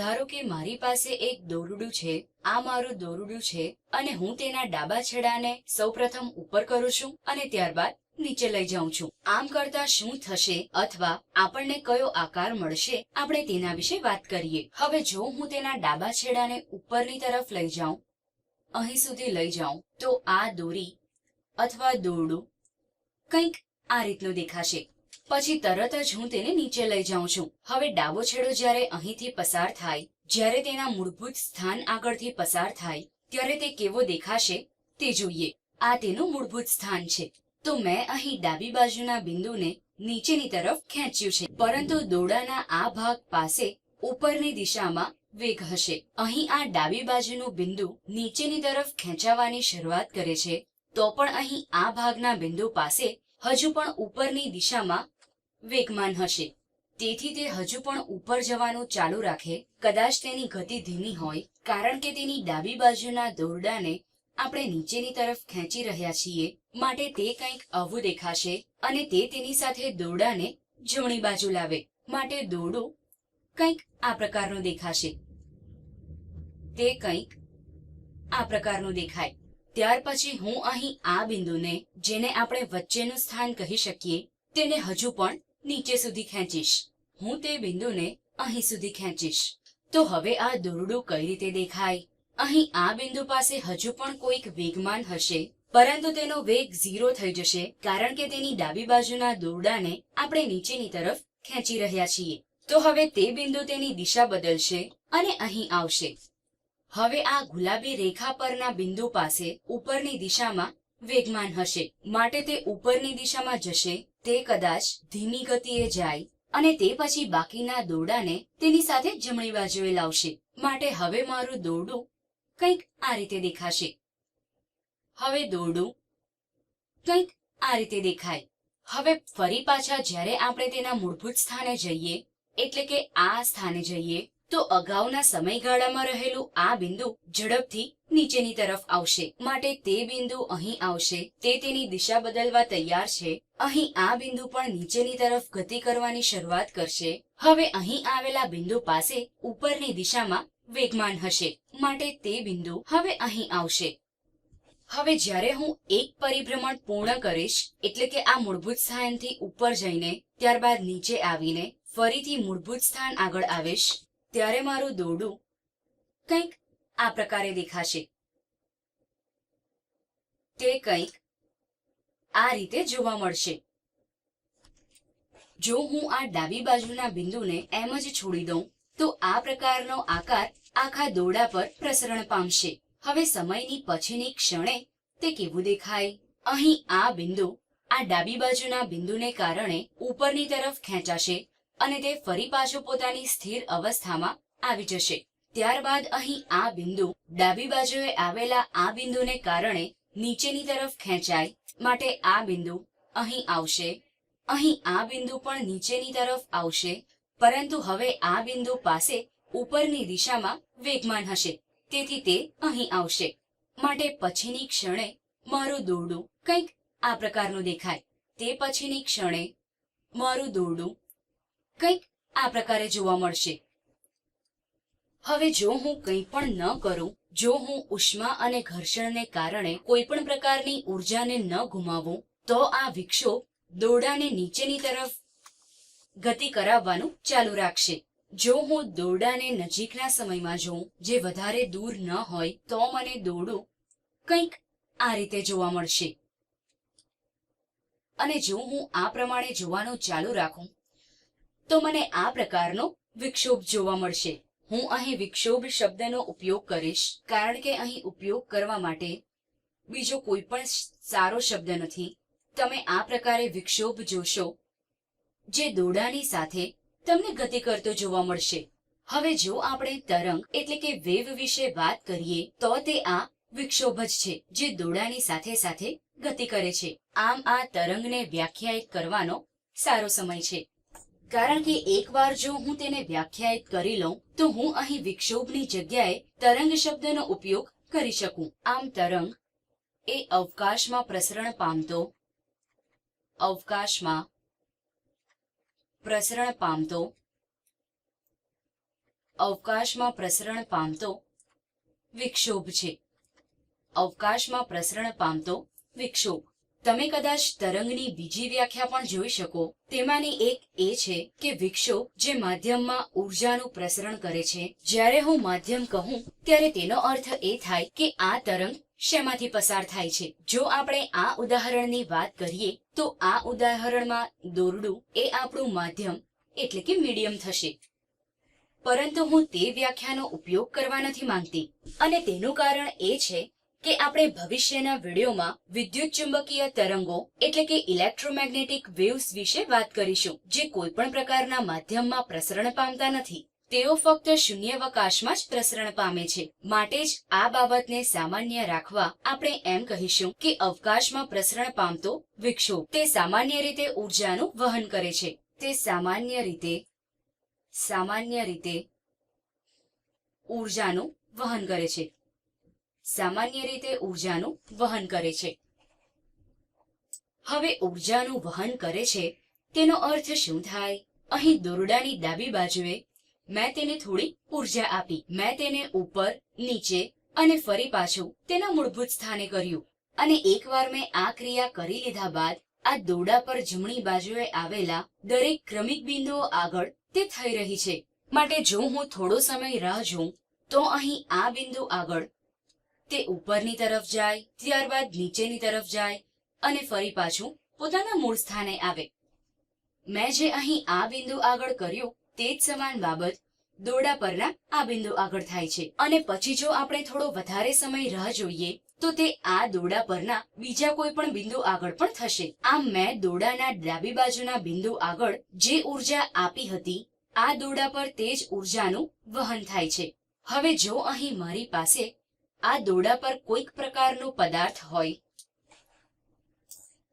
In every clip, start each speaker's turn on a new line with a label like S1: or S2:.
S1: ધારો કે મારી પાસે એક દોરડું છે, આ મારું દોરડું છે, અને હું તેના ડાબા છેડાને સૌપ્રથમ ઉપર કરું છું અને ત્યારબાદ નીચે લઈ જાઉં છું. આમ કરતા શું થશે અથવા આપણને કયો આકાર મળશે, આપણે તેના વિશે વાત કરીએ. હવે જો હું તેના ડાબા છેડાને ઉપરની તરફ લઈ જાઉં, અહીં સુધી લઈ જાઉં, તો આ દોરી અથવા દોરડું કંઈક આ રીતનું દેખાશે. પછી તરત જ હું તેને નીચે લઈ જાઉં છું. હવે ડાબો છેડો જ્યારે અહીંથી પસાર થાય, જ્યારે તેના મૂળભૂત સ્થાન આગળથી પસાર થાય, ત્યારે તે કેવો દેખાશે તે જોઈએ. આ તેનું મૂળભૂત સ્થાન છે. તો મેં અહીં ડાબી બાજુના બિંદુને નીચેની તરફ ખેંચ્યું છે. પરંતુ દોડાના આ ભાગ પાસે ઉપરની દિશામાં વેગ હશે. અહીં આ ડાબી બાજુનું બિંદુ નીચેની તરફ ખેંચાવાની શરૂઆત કરે છે, તો પણ અહીં આ ભાગના બિંદુ પાસે હજુ પણ ઉપરની દિશામાં વેગમાન હશે. તેથી તે હજુ પણ ઉપર જવાનું ચાલુ રાખે, કદાચ તેની ગતિ ધીમી હોય, કારણ કે તેની ડાબી બાજુના દોરડાને આપણે નીચેની તરફ ખેંચી રહ્યા છીએ, માટે તે કંઈક આવું દેખાશે અને તે તેની સાથે દોરડાને જમણી બાજુ લાવે, માટે દોરડું કંઈક આ પ્રકારનું દેખાશે. તે કંઈક આ પ્રકારનું દેખાય. ત્યાર પછી હું અહીં આ બિંદુને, જેને આપણે વચ્ચેનું સ્થાન કહી શકીએ, તેને હજુ પણ નીચે સુધી ખેંચીશ. હું તે બિંદુને અહીં સુધી ખેંચીશ. તો હવે આ દોરડું કઈ રીતે દેખાય? અહીં આ બિંદુ પાસે હજુ પણ કોઈક વેગમાન હશે, પરંતુ તેનો વેગ ઝીરો થઈ જશે, કારણ કે તેની ડાબી બાજુના દોરડાને આપણે નીચેની તરફ ખેંચી રહ્યા છીએ. તો હવે તે બિંદુ તેની દિશા બદલશે અને અહીં આવશે. હવે આ ગુલાબી રેખા પરના બિંદુ પાસે ઉપરની દિશામાં વેગમાન હશે. માટે તે ઉપરની દિશામાં જશે, તે કદાચ ધીમી ગતિએ જાય, અને તે પછી બાકીના દોરડાને તેની સાથે જમણી બાજુએ લાવશે. માટે હવે મારું દોરડું કંઈક આ રીતે દેખાશે. હવે દોરડું કંઈક આ રીતે દેખાય. હવે ફરી પાછા જ્યારે આપણે તેના મૂળભૂત સ્થાને જઈએ, એટલે કે આ સ્થાને જઈએ તો અગાઉના સમયગાળામાં રહેલું આ બિંદુ ઝડપથી નીચેની તરફ આવશે. માટે તે બિંદુ અહીં આવશે. તે તેની દિશા બદલવા તૈયાર છે. અહીં આ બિંદુ પણ નીચેની તરફ ગતિ કરવાની શરૂઆત કરશે. હવે અહીં આવેલા બિંદુ પાસે ઉપરની દિશામાં વેગમાન હશે. માટે તે બિંદુ હવે અહીં આવશે. હવે જ્યારે હું એક પરિભ્રમણ પૂર્ણ કરીશ, એટલે કે આ મૂળભૂત સ્થાનથી ઉપર જઈને, ત્યારબાદ નીચે આવીને, ફરીથી મૂળભૂત સ્થાન આગળ આવીશ ત્યારે મારું દોરડું કંઈક આ પ્રકારે દેખાશે. તે કંઈક આ રીતે જોવા મળશે. જો હું આ ડાબી બાજુના બિંદુને એમ જ છોડી દઉં, તો આ પ્રકારનો આકાર આખા દોરડા પર પ્રસરણ પામશે. હવે સમયની પછીની ક્ષણે તે કેવું દેખાય? અહીં આ બિંદુ આ ડાબી બાજુના બિંદુને કારણે ઉપરની તરફ ખેંચાશે અને તે ફરી પાછો પોતાની સ્થિર અવસ્થામાં આવી જશે. ત્યારબાદ અહીં આ બિંદુ ડાબી બાજુએ આવેલા આ બિંદુને કારણે નીચેની તરફ ખેંચાય માટે આ બિંદુ અહીં આવશે. અહીં આ બિંદુ પણ નીચેની તરફ આવશે, પરંતુ હવે આ બિંદુ પાસે ઉપરની દિશામાં વેગમાન હશે. તેથી તે અહીં આવશે. માટે પછીની ક્ષણે મારું દોરડું કંઈક આ પ્રકારનું દેખાય. તે પછીની ક્ષણે મારું દોરડું કંઈક આ પ્રકારે જોવા મળશે. હવે જો હું કંઈ પણ ન કરું, જો હું ઉષ્મા અને ઘર્ષણને કારણે કોઈ પણ પ્રકારની ઉર્જાને ન ગુમાવું, તો આ વિક્ષોભ દોરડાને નીચેની તરફ ગતિ કરાવવાનું ચાલુ રાખશે. જો હું દોરડાને નજીકના સમયમાં જોઉં, જે વધારે દૂર ન હોય, તો મને દોરડું કંઈક આ રીતે જોવા મળશે. અને જો હું આ પ્રમાણે જોવાનું ચાલુ રાખું તો મને આ પ્રકારનો વિક્ષોભ જોવા મળશે. હું અહીં વિક્ષોભ શબ્દનો ઉપયોગ કરીશ, કારણ કે અહીં ઉપયોગ કરવા માટે બીજો કોઈ પણ સારો શબ્દ નથી. તમે આ પ્રકારે વિક્ષોભ જોશો, જે દોડાની સાથે તમને ગતિ કરતો જોવા મળશે. હવે જો આપણે તરંગ એટલે કે વેવ વિશે વાત કરીએ, તો તે આ વિક્ષોભ જ છે, જે દોડાની સાથે સાથે ગતિ કરે છે. આમ આ તરંગને વ્યાખ્યાયિત કરવાનો સારો સમય છે. કારણ કે એકવાર જો હું તેને વ્યાખ્યાયિત કરી લઉં, તો હું અહીં વિક્ષોભની જગ્યાએ તરંગ શબ્દનો ઉપયોગ કરી શકું. આમ તરંગ એ અવકાશમાં પ્રસરણ પામતો, અવકાશમાં પ્રસરણ પામતો, અવકાશમાં પ્રસરણ પામતો, વિક્ષોભ છે. અવકાશમાં પ્રસરણ પામતો, વિક્ષોભ. તમે કદાચ તરંગની બીજી વ્યાખ્યા પણ જોઈ શકો. તેમાંની એક એ છે કે વિક્ષોભ જે માધ્યમમાં ઉર્જાનું પ્રસરણ કરે છે. જ્યારે હું માધ્યમ કહું, ત્યારે તેનો અર્થ એ થાય કે આ તરંગ શેમાંથી પસાર થાય છે. જો આપણે આ ઉદાહરણની વાત કરીએ, તો આ ઉદાહરણમાં દોરડું એ આપણું માધ્યમ, એટલે કે મીડિયમ થશે. પરંતુ હું તે વ્યાખ્યાનો ઉપયોગ કરવા નથી માંગતી. અને તેનું કારણ એ છે કે આપણે ભવિષ્યના વિડીયોમાં વિદ્યુત ચુંબકીય તરંગો એટલે કે ઇલેક્ટ્રોમેગ્નેટિક વેવ્સ વિશે વાત કરીશું, જે કોઈ પણ પ્રકારના માધ્યમમાં પ્રસરણ પામતા નથી. તેઓ ફક્ત શૂન્યાવકાશમાં જ પ્રસરણ પામે છે. માટે જ આ બાબતને સામાન્ય રાખવા આપણે એમ કહીશું કે અવકાશમાં પ્રસરણ પામતો વિક્ષોભ તે સામાન્ય રીતે ઉર્જાનું વહન કરે છે. તે સામાન્ય રીતે સામાન્ય રીતે ઉર્જાનું વહન કરે છે. સામાન્ય રીતે ઉર્જાનું વહન કરે છે. હવે ઉર્જાનું વહન કરે છે, તેનો અર્થ શું થાય? અહીં દોરડાની ડાબી બાજુએ મેં તેને થોડી ઊર્જા આપી. મેં તેને ઉપર, નીચે અને ફરી પાછું તેના મૂળભૂત સ્થાને કર્યું. અને એકવાર મેં આ ક્રિયા કરી લીધા બાદ આ દોરડા પર જમણી બાજુએ આવેલા દરેક ક્રમિક બિંદુઓ આગળ તે થઈ રહી છે. માટે જો હું થોડો સમય રાહ જોઉં, તો અહીં આ બિંદુ આગળ તે ઉપરની તરફ જાય, ત્યારબાદ નીચેની તરફ જાય અને ફરી પાછું પોતાના મૂળ સ્થાને આવે. મેં જે અહીં આ બિંદુ આગળ કર્યું તે જ સમાન બાબત દોરડા પરના આ બિંદુ આગળ થાય છે. અને પછી જો આપણે થોડો વધારે સમય રાહ જોઈએ, તો તે આ દોરડા પરના બીજા કોઈ પણ બિંદુ આગળ પણ થશે. આમ મેં દોરડાના ડાબી બાજુના બિંદુ આગળ જે ઊર્જા આપી હતી, આ દોરડા પર તે જ ઉર્જાનું વહન થાય છે. હવે જો અહીં મારી પાસે આ દોરડા પર કોઈક પ્રકારનો પદાર્થ હોય.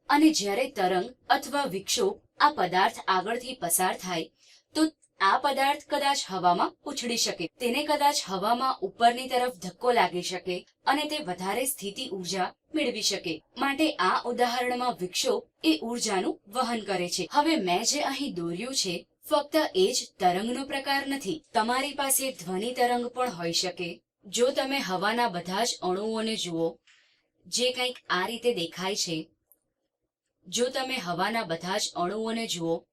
S1: અને જ્યારે તરંગ અથવા વિક્ષોભ આ પદાર્થ આગળથી પસાર થાય, તો આ પદાર્થ કદાચ હવામાં ઉછળી શકે. તેને કદાચ હવામાં ઉપરની તરફ ધક્કો લાગી શકે અને તે વધારે સ્થિતિ ઊર્જા મેળવી શકે. માટે આ ઉદાહરણમાં વિક્ષોભ એ ઉર્જાનું વહન કરે છે. હવે મેં જે અહીં દોર્યું છે, ફક્ત એ જ તરંગનો પ્રકાર નથી. તમારી પાસે ધ્વનિ તરંગ પણ હોઈ શકે જો તમે હવાના બધા જ અણુઓને જુઓ, જે કંઈક આ રીતે દેખાય છે, જો તમે હવાના બધા જ અણુઓને જુઓ,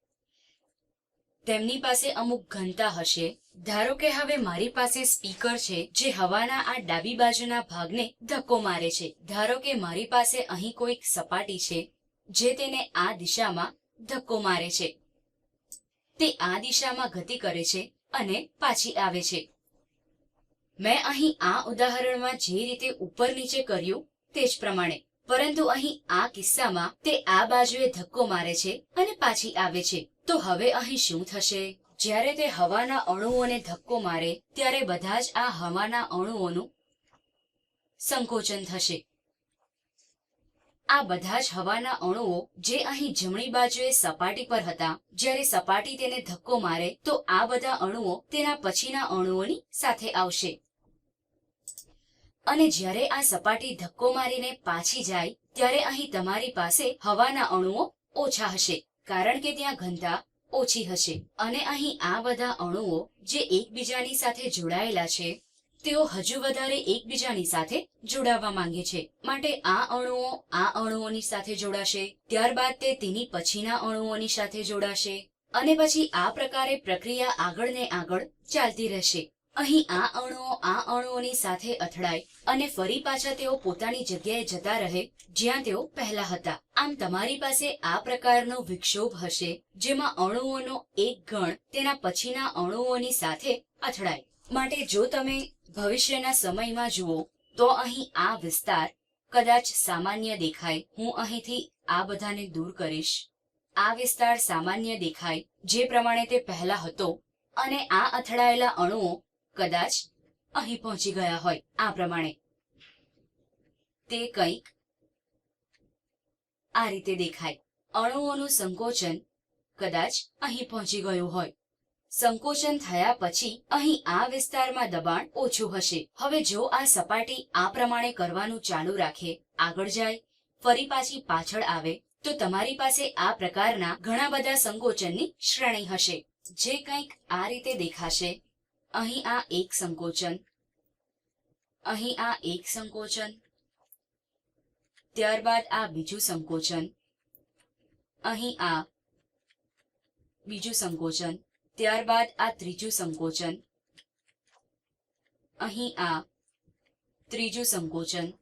S1: તેમની પાસે અમુક ઘનતા હશે. ધારો કે હવે મારી પાસે સ્પીકર છે, જે હવાના આ ડાબી બાજુના ભાગને ધક્કો મારે છે. ધારો કે મારી પાસે અહીં કોઈક સપાટી છે, જે તેને આ દિશામાં ધક્કો મારે છે. તે આ દિશામાં ગતિ કરે છે અને પાછી આવે છે. મેં અહીં આ ઉદાહરણમાં જે રીતે ઉપર નીચે કર્યું તે જ પ્રમાણે. પરંતુ અહીં આ કિસ્સામાં તે આ બાજુએ ધક્કો મારે છે અને પાછી આવે છે. તો હવે અહીં શું થશે? જ્યારે તે હવાના અણુઓને ધક્કો મારે, ત્યારે બધા જ આ હવાના અણુઓનું સંકોચન થશે. આ બધા જ હવાના અણુઓ જે અહીં જમણી બાજુએ સપાટી પર હતા, જ્યારે સપાટી તેને ધક્કો મારે, તો આ બધા અણુઓ તેના પછીના અણુઓની સાથે આવશે. અને જ્યારે આ સપાટી ધક્કો મારીને પાછી જાય, ત્યારે અહીં તમારી પાસે હવાના અણુઓ ઓછા હશે, કારણ કે ત્યાં ઘનતા ઓછી હશે. અને અહીં આ બધા અણુઓ જે એકબીજાની સાથે જોડાયેલા છે, તેઓ હજુ વધારે એકબીજાની સાથે જોડાવા માંગે છે. માટે આ અણુઓ આ અણુઓની સાથે જોડાશે, ત્યારબાદ તે તેની પછીના અણુઓની સાથે જોડાશે, અને પછી આ પ્રકારે પ્રક્રિયા આગળ ને આગળ ચાલતી રહેશે. અહીં આ અણુઓ આ અણુઓની સાથે અથડાય અને ફરી પાછા તેઓ પોતાની જગ્યાએ જતા રહે, જ્યાં તેઓ પહેલા હતા. આમ તમારી પાસે આ પ્રકારનો વિક્ષોભ હશે, જેમાં અણુઓનો એક ગણ તેના પછીના અણુઓની સાથે અથડાય. માટે જો તમે ભવિષ્યના સમયમાં જુઓ, તો અહીં આ વિસ્તાર કદાચ સામાન્ય દેખાય. હું અહીંથી આ બધાને દૂર કરીશ. આ વિસ્તાર સામાન્ય દેખાય, જે પ્રમાણે તે પહેલા હતો, અને આ અથડાયેલા અણુઓ કદાચ અહીં પહોંચી ગયા હોય, આ પ્રમાણે. તે કંઈક આ રીતે દેખાય. અણુઓનું સંકોચન કદાચ અહીં પહોંચી ગયું હોય. સંકોચન થયા પછી અહીં આ વિસ્તારમાં દબાણ ઓછું હશે. હવે જો આ સપાટી આ પ્રમાણે કરવાનું ચાલુ રાખે, આગળ જાય, ફરી પાછી પાછળ આવે, તો તમારી પાસે આ પ્રકારના ઘણા બધા સંકોચનની શ્રેણી હશે, જે કંઈક આ રીતે દેખાશે. અહીં આ એક સંકોચન. અહીં આ એક સંકોચન. ત્યારબાદ આ બીજું સંકોચન. અહીં આ બીજું સંકોચન. ત્યારબાદ આ ત્રીજું સંકોચન. અહીં આ ત્રીજું સંકોચન.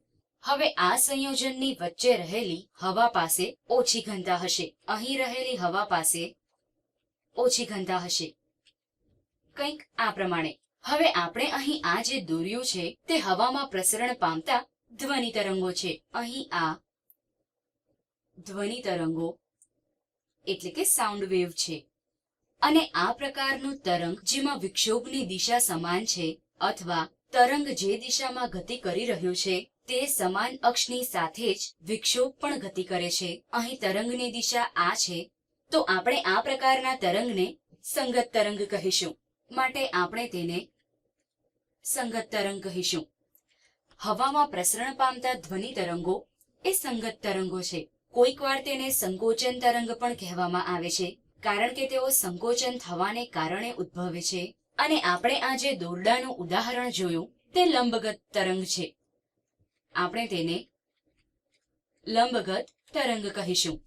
S1: હવે આ સંયોજનની વચ્ચે રહેલી હવા પાસે ઓછી ઘનતા હશે. અહીં રહેલી હવા પાસે ઓછી ઘનતા હશે. કંઈક આ પ્રમાણે. હવે આપણે અહીં આ જે દોર્યું છે, તે હવામાં પ્રસરણ પામતા ધ્વનિ તરંગો છે. અહીં આ ધ્વનિ તરંગો એટલે કે સાઉન્ડ વેવ છે. અને આ પ્રકારનું તરંગ જેમાં વિક્ષોભની દિશા સમાન છે, અથવા તરંગ જે દિશામાં ગતિ કરી રહ્યું છે, તે સમાન અક્ષની સાથે જ વિક્ષોભ પણ ગતિ કરે છે. અહીં તરંગની દિશા આ છે. તો આપણે આ પ્રકારના તરંગને સંગત તરંગ કહીશું. માટે આપણે તેને સંગત તરંગ કહીશું. હવામાં પ્રસરણ પામતા ધ્વનિ તરંગો એ સંગત તરંગો છે. કોઈક વાર તેને સંકોચન તરંગ પણ કહેવામાં આવે છે, કારણ કે તેઓ સંકોચન થવાને કારણે ઉદ્ભવે છે. અને આપણે આ જે દોરડાનું ઉદાહરણ જોયું, તે લંબગત તરંગ છે. આપણે તેને લંબગત તરંગ કહીશું.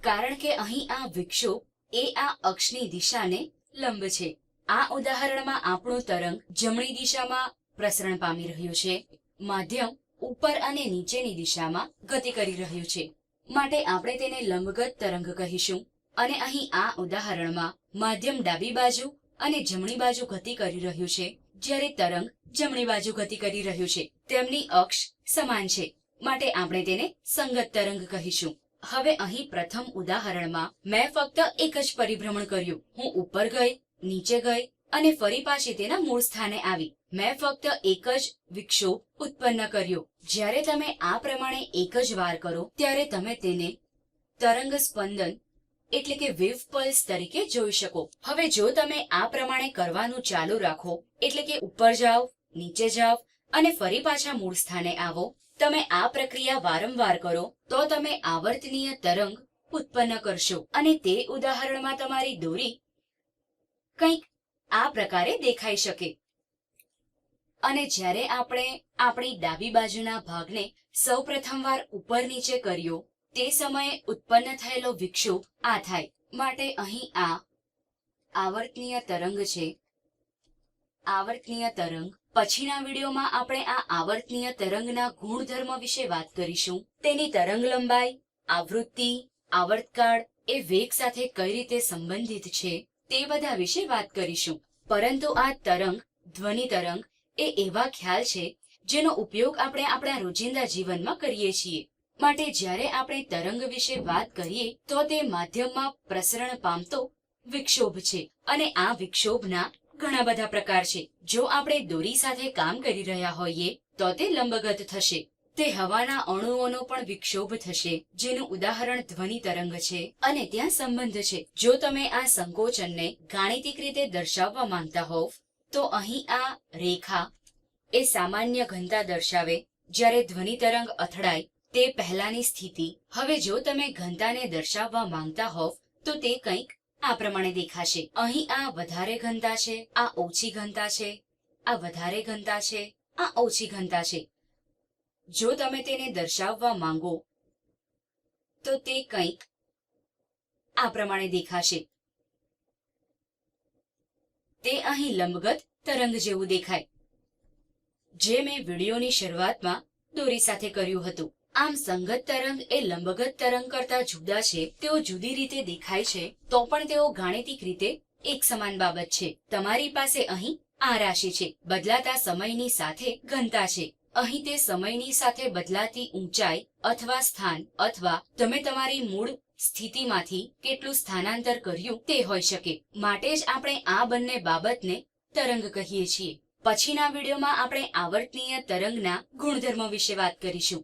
S1: કારણ કે અહીં આ વિક્ષોપ એ આ અક્ષની દિશાને લંબ છે. આ ઉદાહરણમાં આપણું તરંગ જમણી દિશામાં પ્રસરણ પામી રહ્યું છે. માધ્યમ ઉપર અને નીચેની દિશામાં ગતિ કરી રહ્યું છે. માટે આપણે તેને લંબગત તરંગ કહીશું. અને અહીં આ ઉદાહરણમાં માધ્યમ ડાબી બાજુ અને જમણી બાજુ ગતિ કરી રહ્યું છે. જ્યારે તરંગ જમણી બાજુ ગતિ કરી રહ્યું છે. તેમની અક્ષ સમાન છે. માટે આપણે તેને સંગત તરંગ કહીશું. હવે અહીં પ્રથમ ઉદાહરણમાં મેં ફક્ત એક જ પરિભ્રમણ કર્યું. હું ઉપર ગઈ, નીચે ગઈ અને ફરી પાછી તેના મૂળ સ્થાને આવી. મેં ફક્ત એક જ વિક્ષોભ ઉત્પન્ન કર્યો. જ્યારે તમે આ પ્રમાણે એક જ વાર કરો, ત્યારે તમે તેને તરંગ સ્પંદન, એટલે કે વેવ પલ્સ તરીકે જોઈ શકો. હવે જો તમે આ પ્રમાણે કરવાનું ચાલુ રાખો, એટલે કે ઉપર જાઓ, નીચે જાઓ અને ફરી પાછા મૂળ સ્થાને આવો. તમે આ પ્રક્રિયા વારંવાર કરો, તો તમે આવર્તનીય તરંગ ઉત્પન્ન કરશો. અને તે ઉદાહરણમાં તમારી દોરી કંઈક આ પ્રકારે દેખાઈ શકે. અને જ્યારે આપણે આપણી ડાબી બાજુના ભાગને સૌ પ્રથમવાર ઉપર નીચે કર્યો, તે સમયે ઉત્પન્ન થયેલો વિક્ષોભ આ થાય. માટે અહીં આ આવર્તનીય તરંગ છે. આવર્તનીય તરંગ. પછીના વિડીયોમાં આપણે આ આવર્તનીય તરંગના ગુણધર્મ વિશે વાત કરીશું. તેની તરંગ લંબાઈ, આવૃત્તિ, આવર્તકાળ એ વેગ સાથે કઈ રીતે સંબંધિત છે તે બધા વિશે વાત કરીશું. પરંતુ આ તરંગ, ધ્વનિ તરંગ, એ એવા ખ્યાલ છે જેનો ઉપયોગ આપણે આપણા રોજિંદા જીવનમાં કરીએ છીએ. માટે જ્યારે આપણે તરંગ વિશે વાત કરીએ, તો તે માધ્યમમાં પ્રસરણ પામતો વિક્ષોભ છે. અને આ વિક્ષોભના ઘણા બધા પ્રકાર છે. જો આપણે દોરી સાથે કામ કરી રહ્યા હોઈએ, તો તે લંબગત થશે. તે હવાના અણુઓનો પણ વિક્ષોભ થશે, જેનું ઉદાહરણ ધ્વનિ તરંગ છે અને ત્યાં સંબંધ છે. જો તમે આ સંકોચનને ગાણિતિક રીતે દર્શાવવા માંગતા હોવ, તો અહીં આ રેખા એ સામાન્ય ઘનતા દર્શાવે. જ્યારે ધ્વનિ તરંગ અથડાય, તે પહેલાની સ્થિતિ. હવે જો તમે ઘનતાને દર્શાવવા માંગતા હોવ, તો તે કંઈક આ પ્રમાણે દેખાશે. અહીં આ વધારે ઘનતા છે, આ ઓછી ઘનતા છે, આ વધારે ઘનતા છે, આ ઓછી ઘનતા છે. જો તમે તેને દર્શાવવા માંગો, તો તે કંઈક આ પ્રમાણે દેખાશે. તે અહીં લંબગત તરંગ જેવું દેખાય. જે મેં વિડીયોની શરૂઆતમાં દોરી સાથે કર્યું હતું. આમ સંગત તરંગ એ લંબગત તરંગ કરતા જુદા છે, તેઓ જુદી રીતે દેખાય છે, તો પણ તેઓ ગાણિતિક રીતે એક સમાન બાબત છે. તમારી પાસે અહીં આ રાશિ છે. બદલાતા સમયની સાથે ઘનતા છે. અહીં તે સમયની સાથે બદલાતી ઊંચાઈ અથવા સ્થાન અથવા તમે તમારી મૂળ સ્થિતિમાંથી કેટલું સ્થાનાંતર કર્યું તે હોઈ શકે. માટે જ આપણે આ બંને બાબતને તરંગ કહીએ છીએ. પછીના વિડીયોમાં આપણે આવર્તનીય તરંગના ગુણધર્મો વિશે વાત કરીશું.